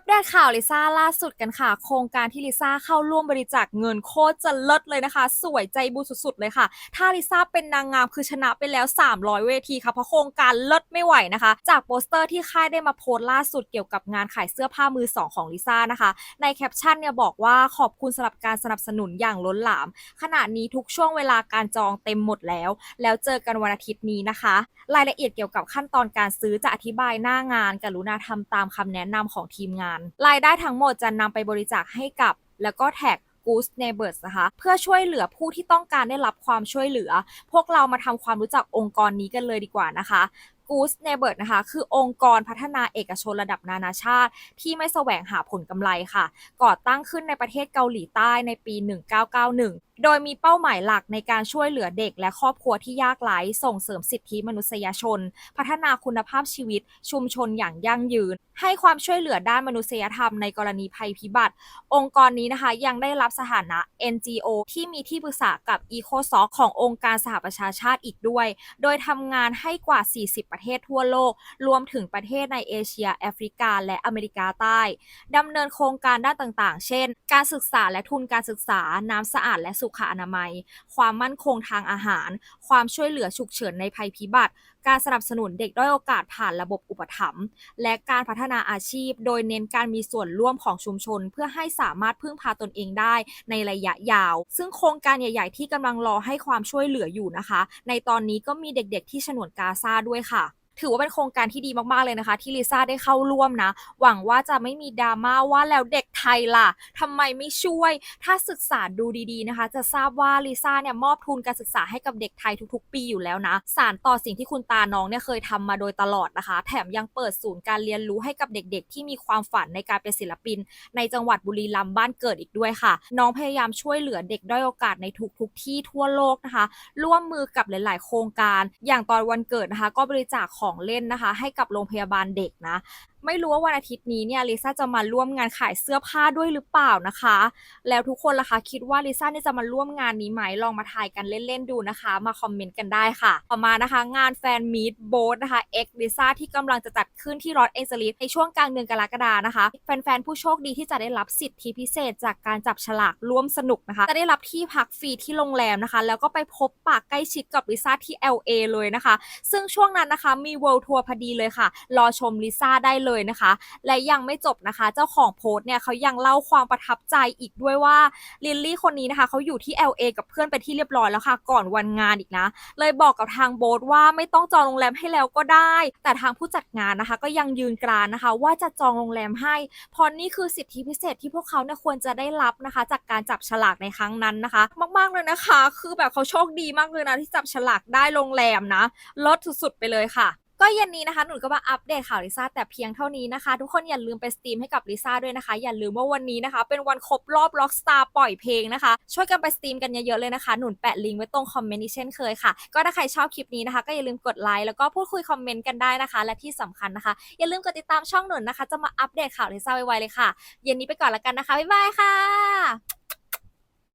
ปเดตข่าวลิซ่าล่าสุดกันค่ะ โครงการที่ลิซ่าเข้าร่วมบริจาคเงินโคตรจะเลิศเลยนะคะ สวยใจบูสุดๆเลยค่ะ ถ้าลิซ่าเป็นนางงามคือชนะไปแล้ว 300 เวทีค่ะ เพราะโครงการเลิศไม่ไหวนะคะ จากโปสเตอร์ที่ค่ายได้มาโพสต์ล่าสุดเกี่ยวกับงานขายเสื้อผ้ามือสองของลิซ่านะคะ ในแคปชั่นเนี่ยบอกว่าขอบคุณสำหรับการสนับสนุนอย่างล้นหลาม ขณะนี้ทุกช่วงเวลาการจองเต็มหมดแล้ว แล้วเจอกันวันอาทิตย์นี้นะคะ รายละเอียดเกี่ยวกับขั้นตอนการซื้อจะอธิบายหน้างานกรุณาทำตามคำแนะนำของทีมงานรายได้ทั้งหมดจะนำไปบริจาคให้กับ แล้วก็แท็ก Goose Neighbors นะคะ เพื่อช่วยเหลือผู้ที่ต้องการได้รับความช่วยเหลือ พวกเรามาทำความรู้จักองค์กรนี้กันเลยดีกว่านะคะ Goose Neighbor นะคะ คือองค์กรพัฒนาเอกชนระดับนานาชาติ ที่ไม่แสวงหาผลกำไรค่ะ ก่อตั้งขึ้นในประเทศเกาหลีใต้ในปี 1991โดยมีเป้าหมายหลักในการช่วยเหลือเด็กและครอบครัวที่ยากไร้ส่งเสริมสิทธิมนุษยชน พัฒนาคุณภาพชีวิตชุมชนอย่างยั่งยืน ให้ความช่วยเหลือด้านมนุษยธรรมในกรณีภัยพิบัติ องค์กรนี้นะคะยังได้รับสถานะ NGO ที่มีที่ปรึกษากับ ECOSOC ขององค์การสหประชาชาติอีกด้วย โดยทำงานให้กว่า 40 ประเทศทั่วโลก รวมถึงประเทศในเอเชีย แอฟริกา และอเมริกาใต้ดำเนินโครงการด้านต่างๆ เช่น การศึกษาและทุนการศึกษา น้ำสะอาดและสุขอนามัย ความมั่นคงทางอาหาร ความช่วยเหลือฉุกเฉินในภัยพิบัติ การสนับสนุนเด็กด้อยโอกาสผ่านระบบอุปถัมภ์และการพัฒนาอาชีพ โดยเน้นการมีส่วนร่วมของชุมชน เพื่อให้สามารถพึ่งพาตนเองได้ในระยะยาว ซึ่งโครงการใหญ่ ๆ ที่กำลังรอให้ความช่วยเหลืออยู่นะคะ ในตอนนี้ก็มีเด็กๆที่ฉนวนกาซาด้วยค่ะ ถือว่าเป็นโครงการที่ดีมากๆเลยนะคะ ที่ลิซ่าได้เข้าร่วมนะ หวังว่าจะไม่มีดราม่าว่าแล้วเด็กไทยล่ะทำไมไม่ช่วย ถ้าศึกษาดูดีๆนะคะ จะทราบว่าลิซ่าเนี่ยมอบทุนการศึกษาให้กับเด็กไทยทุกๆ ปีอยู่แล้วนะ สารต่อสิ่งที่คุณตาน้องเนี่ยเคยทำมาโดยตลอดนะคะ แถมยังเปิดศูนย์การเรียนรู้ให้กับเด็กๆ ที่มีความฝันในการเป็นศิลปิน ในจังหวัดบุรีรัมย์บ้านเกิดอีกด้วยค่ะ น้องพยายามช่วยเหลือเด็กด้อยโอกาสในทุกๆที่ทั่วโลกนะคะ ร่วมมือกับหลาย ๆ โครงการ อย่างตอนวันเกิดนะคะ ก็บริจาคของของเล่นนะคะ ให้กับโรงพยาบาลเด็กนะไม่รู้ว่าวันอาทิตย์นี้เนี่ยลิซ่าจะมาร่วมงานขายเสื้อผ้าด้วยหรือเปล่านะคะ แล้วทุกคนล่ะคะคิดว่าลิซ่าเนี่ยจะมาร่วมงานนี้ไหมลองมาทายกันเล่นๆดูนะคะ มาคอมเมนต์กันได้ค่ะ ต่อมานะคะงานแฟนมีตโบสนะคะเอ็กลิซ่าที่กำลังจะจัดขึ้นที่รอสแองเจลิสในช่วงกลางเดือนกรกฎานะคะ แฟนๆผู้โชคดีที่จะได้รับสิทธิพิเศษ จากการจับฉลากร่วมสนุกนะคะ จะได้รับที่พักฟรีที่โรงแรมนะคะ แล้วก็ไปพบปากใกล้ชิดกับลิซ่าที่ LA เลยนะคะ ซึ่งช่วงนั้นนะคะมี World Tour พอดีเลยค่ะ รอชมลิซ่าได้เลยลยนะคะ และยังไม่จบนะคะ เจ้าของโพสต์เนี่ยเขายังเล่าความประทับใจอีกด้วยว่าลิลลี่คนนี้นะคะเขาอยู่ที่ LA กับเพื่อนไปที่เรียบร้อยแล้วค่ะ ก่อนวันงานอีกนะ เลยบอกกับทางโบสว่าไม่ต้องจองโรงแรมให้แล้วก็ได้ แต่ทางผู้จัดงานนะคะ ก็ยังยืนกรานนะคะ ว่าจะจองโรงแรมให้เพราะนี่คือสิทธิพิเศษที่พวกเขาเนี่ยควรจะได้รับนะคะ จากการจับฉลากในครั้งนั้นนะคะ มาก ๆ เลยนะคะ คือแบบเขาโชคดีมากเลยนะที่จับฉลากได้โรงแรมนะลดสุดๆไปเลยค่ะ ก็เย็นนี้นะคะหนูก็มาอัปเดตข่าวลิซ่าแต่เพียงเท่านี้นะคะ ทุกคนอย่าลืมไปสตรีมให้กับลิซ่าด้วยนะคะ อย่าลืมว่าวันนี้นะคะ เป็นวันครบรอบ Rockstar ปล่อยเพลงนะคะ ช่วยกันไปสตรีมกันเยอะๆเลยนะคะ หนุนแปะลิงก์ไว้ตรงคอมเมนต์นี้เช่นเคยค่ะ ก็ถ้าใครชอบคลิปนี้นะคะ ก็อย่าลืมกดไลค์แล้วก็พูดคุยคอมเมนต์กันได้นะคะ และที่สำคัญนะคะ อย่าลืมกดติดตามช่องหนุนนะคะ จะมาอัปเดตข่าวลิซ่าไวๆเลยค่ะ เย็นนี้ไปก่อนแล้วกันนะคะบ๊ายบายค่ะ